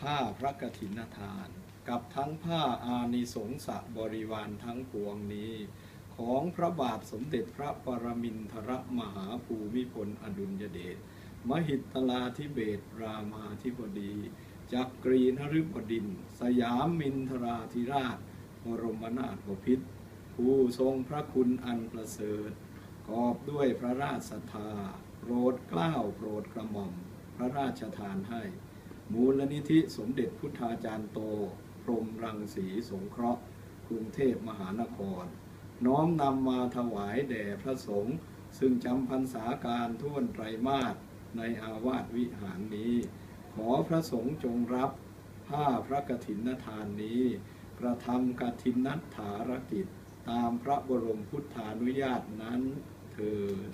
ผ้าพระกฐินทาน กับทั้งผ้าอานิสงสบริวารทั้งปวงนี้ ของพระบาทสมเด็จพระปรมินทรมหาภูมิพลอดุลยเดชมหิตลาธิเบศรามาธิบดี จักรีนฤบดิน สยามมินทราธิราช บรมนาถบพิตรผู้ทรงพระคุณอันประเสริฐกอบด้วยพระราชศรัทธาโปรดเกล้าโปรดกระหม่อม พระราชทานให้ มูลนิธิสมเด็จพุทธาจารย์โต พรมรังสีสงเคราะห์ กรุงเทพมหานคร น้อมนำมาถวายแด่พระสงฆ์ซึ่งจำพรรษาการท่วนไตรมาสในอาวาสวิหารนี้ ขอพระสงฆ์จงรับผ้าพระกฐินทานนี้ กระทำกฐินนัฐารกิจ ตามพระบรมพุทธานุญาตนั้นเถิด